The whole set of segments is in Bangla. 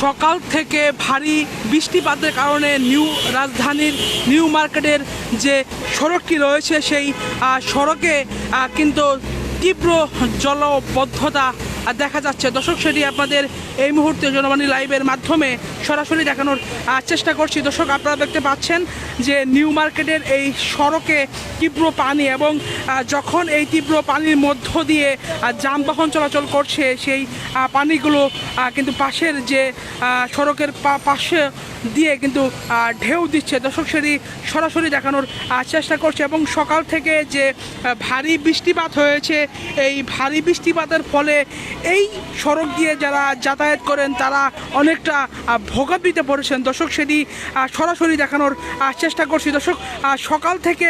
সকাল থেকে ভারী বৃষ্টিপাতের কারণে নিউ রাজধানীর, নিউ মার্কেটের যে সড়কটি রয়েছে সেই সড়কে কিন্তু তীব্র জলবদ্ধতা আহ, দেখা যাচ্ছে দর্শক সেটি আপনাদের এই মুহূর্তে জনবাণী লাইভের মাধ্যমে সরাসরি দেখানোর চেষ্টা করছি। দর্শক আপনারা দেখতে পাচ্ছেন যে নিউ মার্কেটের এই সড়কে তীব্র পানি এবং যখন এই তীব্র পানির মধ্য দিয়ে যানবাহন চলাচল করছে সেই পানিগুলো কিন্তু পাশের যে সড়কের পাশে দিয়ে কিন্তু ঢেউ দিচ্ছে। দর্শক সেটি সরাসরি দেখানোর চেষ্টা করছে এবং সকাল থেকে যে ভারী বৃষ্টিপাত হয়েছে এই ভারী বৃষ্টিপাতের ফলে এই সড়ক দিয়ে যারা যাতায়াত করেন, তারা অনেকটা ভোগাবিতে পড়েছেন। দর্শক, সেটি সরাসরি দেখানোর চেষ্টা করছি। দর্শক সকাল থেকে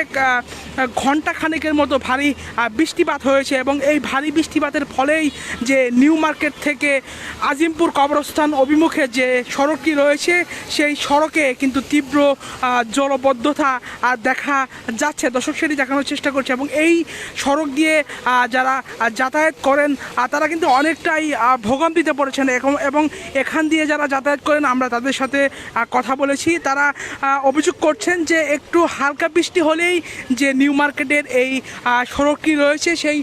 ঘণ্টা খানেকের মতো ভারী বৃষ্টিপাত হয়েছে এবং এই ভারী বৃষ্টিপাতের ফলেই যে নিউ মার্কেট থেকে আজিমপুর কবরস্থান অভিমুখে যে সড়কটি রয়েছে, সেই সড়কে কিন্তু তীব্র জলবদ্ধতা দেখা যাচ্ছে। দর্শক, সেটি দেখানোর চেষ্টা করছে এবং এই সড়ক দিয়ে যারা যাতায়াত করেন তারা কিন্তু অনেকটাই ভোগান্তিতে পড়েছেন এবং এখান দিয়ে যারা যাতায়াত করেন, আমরা তাদের সাথে কথা বলেছি। তারা অভিযোগ করছেন যে একটু হালকা বৃষ্টি হলেই যে নিউ মার্কেটের এই সড়কটি রয়েছে। সেই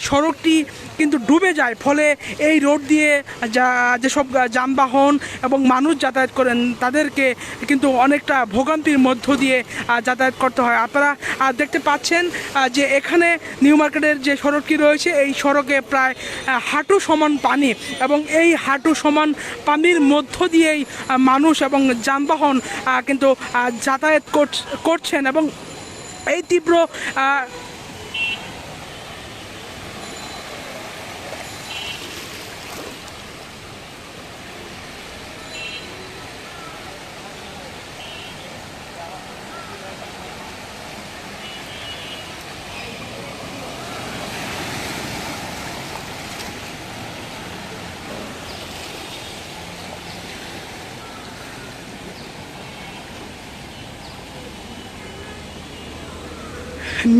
সড়কটি কিন্তু ডুবে যায়। ফলে এই রোড দিয়ে যা, যেসব যানবাহন এবং মানুষ যাতায়াত করেন, তাদেরকে কিন্তু অনেকটা ভোগান্তির মধ্য দিয়ে যাতায়াত করতে হয়। আপনারা দেখতে পাচ্ছেন যে এখানে নিউ মার্কেটের যে সড়কটি রয়েছে, এই সড়কে প্রায় হাঁটু সমান পানি এবং এই হাঁটু সমান পানির মধ্য দিয়েই মানুষ এবং যানবাহন কিন্তু যাতায়াত করছ- করছেন এবং এই তীব্র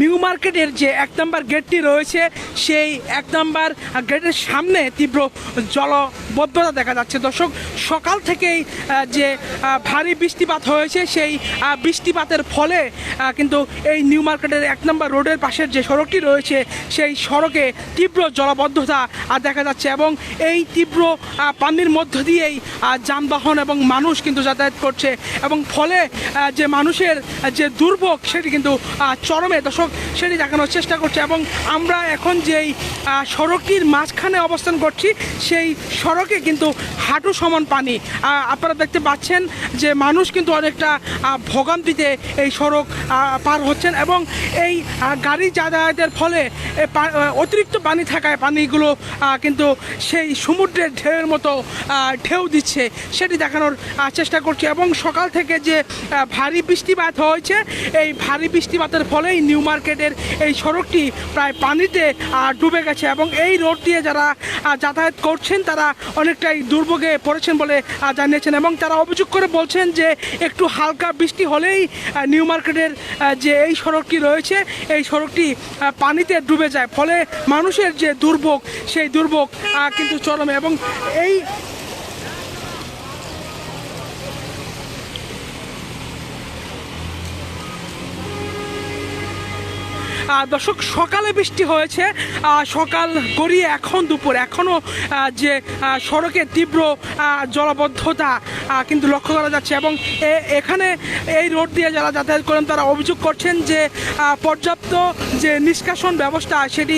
নিউ মার্কেটের যে এক নম্বর গেটটি রয়েছে, সেই এক নম্বর গেটের সামনে তীব্র জলবদ্ধতা দেখা যাচ্ছে। দর্শক, সকাল থেকেই যে ভারী বৃষ্টিপাত হয়েছে, সেই বৃষ্টিপাতের ফলে কিন্তু এই নিউ মার্কেটের এক নম্বর রোডের পাশের যে সড়কটি রয়েছে, সেই সড়কে তীব্র জলবদ্ধতা দেখা যাচ্ছে এবং এই তীব্র পানির মধ্য দিয়েই যানবাহন এবং মানুষ কিন্তু যাতায়াত করছে এবং ফলে যে মানুষের যে দুর্ভোগ, সেটি কিন্তু চরমে দর্শক সেটি দেখানোর চেষ্টা করছে এবং আমরা এখন যেই সড়কটির মাঝখানে অবস্থান করছি, সেই সড়কে কিন্তু হাঁটু সমান পানি। আপনারা দেখতে পাচ্ছেন যে মানুষ কিন্তু অনেকটা ভোগান্তিতে এই সড়ক পার হচ্ছেন এবং এই গাড়ি যাতায়াতের ফলে অতিরিক্ত পানি থাকায় পানিগুলো কিন্তু সেই সমুদ্রের ঢেউয়ের মতো ঢেউ দিচ্ছে। সেটি দেখানোর চেষ্টা করছি এবং সকাল থেকে যে ভারী বৃষ্টিপাত হয়েছে, এই ভারী বৃষ্টিপাতের ফলেই নিউ মার্কেটের এই সড়কটি প্রায় পানিতে ডুবে গেছে এবং এই রোড দিয়ে যারা যাতায়াত করছেন তারা অনেকটাই দুর্ভোগে পড়েছেন বলে জানিয়েছেন এবং তারা অভিযোগ করে বলছেন যে একটু হালকা বৃষ্টি হলেই নিউ মার্কেটের যে এই সড়কটি রয়েছে, এই সড়কটি পানিতে ডুবে যায়। ফলে মানুষের যে দুর্ভোগ, সেই দুর্ভোগ কিন্তু চরমে এবং এই দর্শক, সকালে বৃষ্টি হয়েছে। সকাল গড়িয়ে এখন দুপুর। এখনও যে সড়কে তীব্র জলবদ্ধতা কিন্তু লক্ষ্য করা যাচ্ছে। এবং এখানে এই রোড দিয়ে যারা যাতায়াত করেন, তারা অভিযোগ করছেন যে পর্যাপ্ত যে নিষ্কাশন ব্যবস্থা সেটি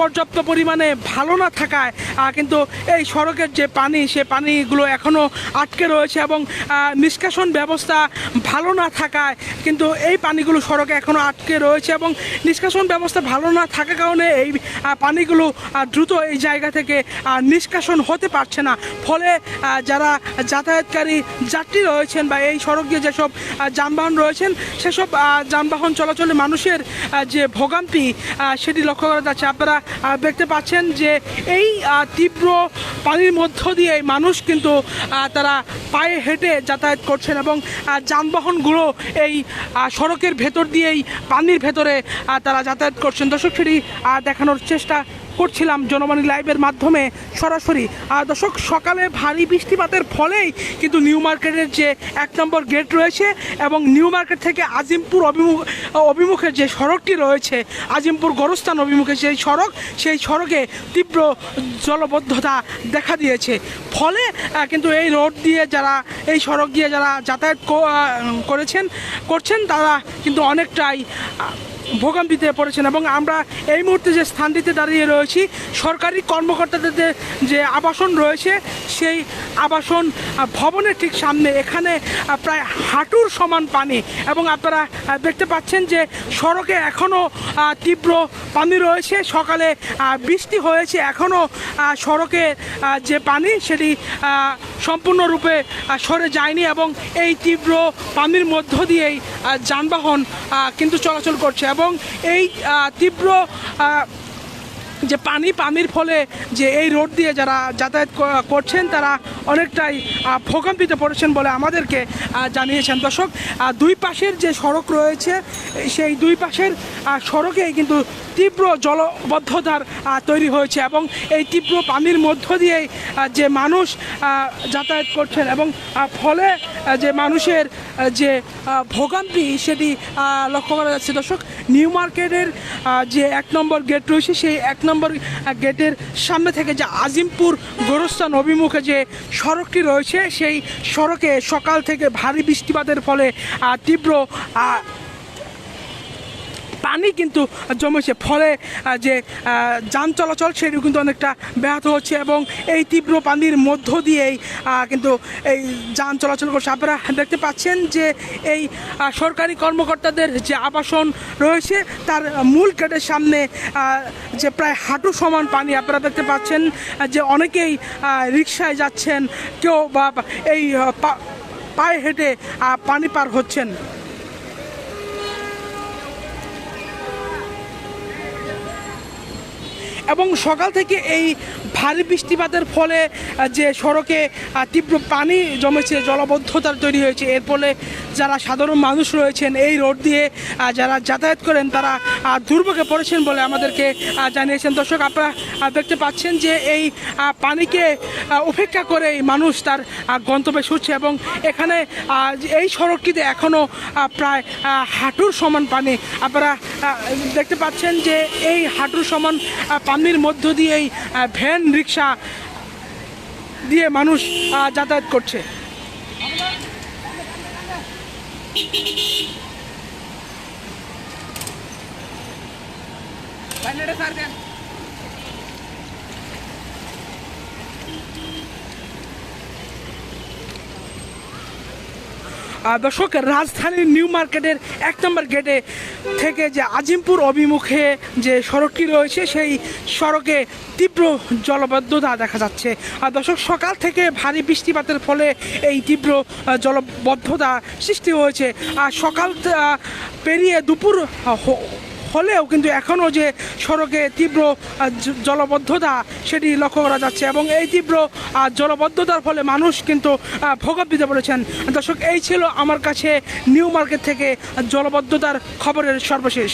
পর্যাপ্ত পরিমাণে ভালো না থাকায় কিন্তু এই সড়কের যে পানি, সে পানিগুলো এখনও আটকে রয়েছে এবং নিষ্কাশন ব্যবস্থা ভালো না থাকায় কিন্তু এই পানিগুলো সড়কে এখনও আটকে রয়েছে এবং নিষ্কাশন ব্যবস্থা ভালো না থাকার কারণে এই পানিগুলো দ্রুত এই জায়গা থেকে নিষ্কাশন হতে পারছে না। ফলে যারা যাতায়াতকারী যাত্রী রয়েছেন বা এই সড়ক দিয়ে যেসব যানবাহন রয়েছেন, সেসব যানবাহন চলাচলে মানুষের যে যে ভোগান্তি সেটি লক্ষ্য করা যাচ্ছে। আপনারা দেখতে পাচ্ছেন যে এই তীব্র পানির মধ্য দিয়ে মানুষ কিন্তু তারা পায়ে হেঁটে যাতায়াত করছেন এবং যানবাহনগুলো এই সড়কের ভেতর দিয়েই পানির ভেতরে তারা যাতায়াত করছেন। দর্শক, সেটি দেখানোর চেষ্টা করছিলাম জনবাণী লাইভের মাধ্যমে সরাসরি। দর্শক, সকালে ভারী বৃষ্টিপাতের ফলেই কিন্তু নিউ মার্কেটের যে এক নম্বর গেট রয়েছে এবং নিউ মার্কেট থেকে আজিমপুর অভিমুখ অভিমুখে যে সড়কটি রয়েছে, আজিমপুর গোরস্থান অভিমুখে সেই সড়ক, সেই সড়কে তীব্র জলবদ্ধতা দেখা দিয়েছে। ফলে কিন্তু এই রোড দিয়ে যারা, এই সড়ক দিয়ে যারা যাতায়াত করেছেন, করছেন, তারা কিন্তু অনেকটাই ভোগান্তিতে পড়েছেন এবং আমরা এই মুহূর্তে যে স্থানটিতে দাঁড়িয়ে রয়েছি, সরকারি কর্মকর্তাদের যে- আবাসন রয়েছে, সেই আবাসন ভবনের ঠিক সামনে এখানে প্রায় হাঁটুর সমান পানি এবং আপনারা দেখতে পাচ্ছেন যে সড়কে এখনও তীব্র পানি রয়েছে। সকালে বৃষ্টি হয়েছে, এখনও সড়কে যে পানি সেটি সম্পূর্ণরূপে সরে যায়নি এবং এই তীব্র পানির মধ্য দিয়েই যানবাহন কিন্তু চলাচল করছে এবং এই তীব্র যে পানি পানির ফলে যে এই রোড দিয়ে যারা যাতায়াত করছেন তারা অনেকটাই ভোগান্তিতে পড়েছেন বলে আমাদেরকে জানিয়েছেন। দর্শক দুই পাশের যে সড়ক রয়েছে সেই দুই পাশের আহ, সড়কেই কিন্তু তীব্র জলবদ্ধতার তৈরি হয়েছে এবং এই তীব্র পানির মধ্য দিয়েই যে মানুষ যাতায়াত করছেন এবং ফলে যে মানুষের যে ভোগান্তি সেটি লক্ষ্য করা যাচ্ছে। দর্শক নিউ মার্কেটের যে এক নম্বর গেট রয়েছে সেই এক নম্বর গেটের সামনে থেকে যে আজিমপুর গোরস্থান অভিমুখে যে সড়কটি রয়েছে, সেই সড়কে সকাল থেকে ভারী বৃষ্টিপাতের ফলে তীব্র পানি কিন্তু জমেছে। ফলে যে যান চলাচল সেটিও কিন্তু অনেকটা ব্যাহত হচ্ছে এবং এই তীব্র পানির মধ্য দিয়েই কিন্তু এই যান চলাচল করছে আপনারা দেখতে পাচ্ছেন যে এই সরকারি কর্মকর্তাদের যে আবাসন রয়েছে, তার মূল গেটের সামনে যে প্রায় হাঁটু সমান পানি আপনারা দেখতে পাচ্ছেন যে অনেকেই রিক্সায় যাচ্ছেন, কেউ বা এই পায়ে হেঁটে পানি পার হচ্ছেন। এবং সকাল থেকে এই ভারী বৃষ্টিপাতের ফলে যে সড়কে তীব্র পানি জমেছে জলবদ্ধতার তৈরি হয়েছে। এর ফলে যারা সাধারণ মানুষ রয়েছেন এই রোড দিয়ে যারা যাতায়াত করেন তারা দুর্ভোগে পড়েছেন বলে আমাদেরকে জানিয়েছেন। দর্শক আপনারা দেখতে পাচ্ছেন যে এই পানিকে উপেক্ষা করেই মানুষ তার গন্তব্যে ছুটছে এবং এখানে এই সড়কটিতে এখনও প্রায় হাঁটুর সমান পানি। আপনারা দেখতে পাচ্ছেন যে এই হাঁটুর সমান পানির মধ্য দিয়েই আহ, ভ্যান রিক্সা দিয়ে মানুষ যাতায়াত করছে। കല്ലട സാറിന്റെ দর্শক, রাজধানীর নিউ মার্কেটের এক নম্বর গেটে থেকে যে আজিমপুর অভিমুখে যে সড়কটি রয়েছে, সেই সড়কে তীব্র জলবদ্ধতা দেখা যাচ্ছে। আর দর্শক, সকাল থেকে ভারী বৃষ্টিপাতের ফলে এই তীব্র জলবদ্ধতা সৃষ্টি হয়েছে। আর সকাল পেরিয়ে দুপুর হলেও কিন্তু এখনও যে সড়কে তীব্র জলবদ্ধতা সেটি লক্ষ্য করা যাচ্ছে এবং এই তীব্র জলবদ্ধতার ফলে মানুষ কিন্তু ভোগান্তিতে পড়েছেন দর্শক, এই ছিল আমার কাছে নিউ মার্কেট থেকে জলবদ্ধতার খবরের সর্বশেষ।